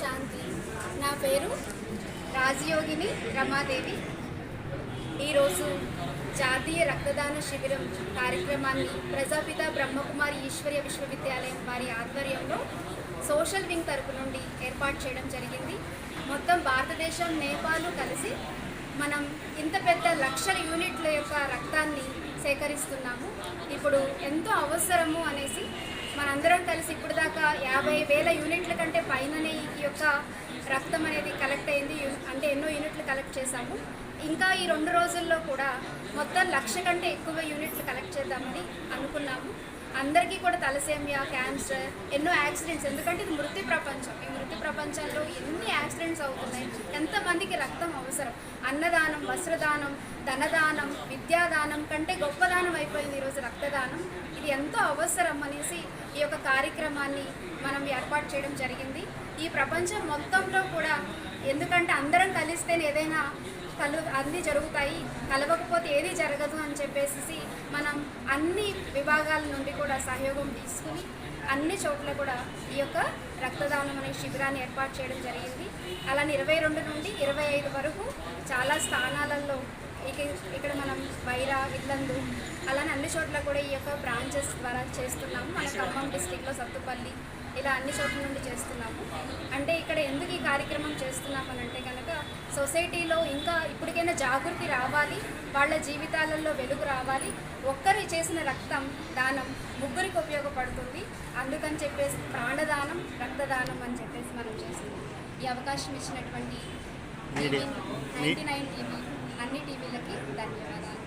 శాంతి. నా పేరు రాజయోగిని రమాదేవి. ఈరోజు జాతీయ రక్తదాన శిబిరం కార్యక్రమాన్ని ప్రజాపిత బ్రహ్మకుమారి ఈశ్వర్య విశ్వవిద్యాలయం వారి ఆధ్వర్యంలో సోషల్ వింగ్ తరపు నుండి ఏర్పాటు చేయడం జరిగింది. మొత్తం భారతదేశం నేపాల్ కలిసి మనం ఇంత పెద్ద లక్షల యూనిట్ల యొక్క రక్తాన్ని సేకరిస్తున్నాము. ఇప్పుడు ఎంతో అవసరము అనేసి మనందరం కలిసి ఇప్పుడు యాభై వేల యూనిట్ల కంటే పైననే ఈ యొక్క రక్తం అనేది కలెక్ట్ అయింది. అంటే ఎన్నో యూనిట్లు కలెక్ట్ చేశాము. ఇంకా ఈ రెండు రోజుల్లో కూడా మొత్తం లక్ష కంటే ఎక్కువ యూనిట్లు కలెక్ట్ చేద్దామని అనుకున్నాము. అందరికీ కూడా తలసేమియా క్యాన్సర్ ఎన్నో యాక్సిడెంట్స్ ఎందుకంటే ఇది మృతి ప్రపంచం. ఈ మృతి ప్రపంచంలో ఎన్ని యాక్సిడెంట్స్ అవుతున్నాయి? ఎంతమందికి రక్తం అవసరం? అన్నదానం వస్త్రదానం ధనదానం విద్యాదానం కంటే గొప్పదానం అయిపోయింది ఈరోజు రక్తదానం. ఇది ఎంతో అవసరం అని యొక్క కార్యక్రమాన్ని మనం ఏర్పాటు చేయడం జరిగింది. ఈ ప్రపంచం మొత్తంలో కూడా ఎందుకంటే అందరం కలిస్తేనే ఏదైనా కలు అన్నీ జరుగుతాయి. కలవకపోతే ఏది జరగదు అని చెప్పేసి మనం అన్ని విభాగాల నుండి కూడా సహయోగం తీసుకుని అన్ని చోట్ల కూడా ఈ యొక్క రక్తదానం అనే శిబిరాన్ని ఏర్పాటు చేయడం జరిగింది. అలానే ఇరవై రెండు నుండి ఇరవై ఐదు వరకు చాలా స్థానాలలో ఇక ఇక్కడ మనం వైరా ఇల్లందు అలానే అన్ని చోట్ల కూడా ఈ యొక్క బ్రాంచెస్ ద్వారా చేస్తున్నాము. మన ఖమ్మం డిస్టిక్లో సత్తుపల్లి ఇలా అన్ని చోట్ల నుండి చేస్తున్నాము. అంటే ఇక్కడ ఎందుకు ఈ కార్యక్రమం చేస్తున్నాం అని అంటే కనుక సొసైటీలో ఇంకా ఇప్పటికైనా జాగృతి రావాలి వాళ్ళ జీవితాలలో వెలుగు రావాలి. ఒక్కరు చేసిన రక్తం దానం ముగ్గురికి ఉపయోగపడుతుంది. అందుకని చెప్పేసి ప్రాణదానం రక్తదానం అని చెప్పేసి మనం చేస్తున్నాం. ఈ అవకాశం ఇచ్చినటువంటి మీడియా. నైంటీ నైన్ టీవీ అన్ని టీవీలకి ధన్యవాదాలు.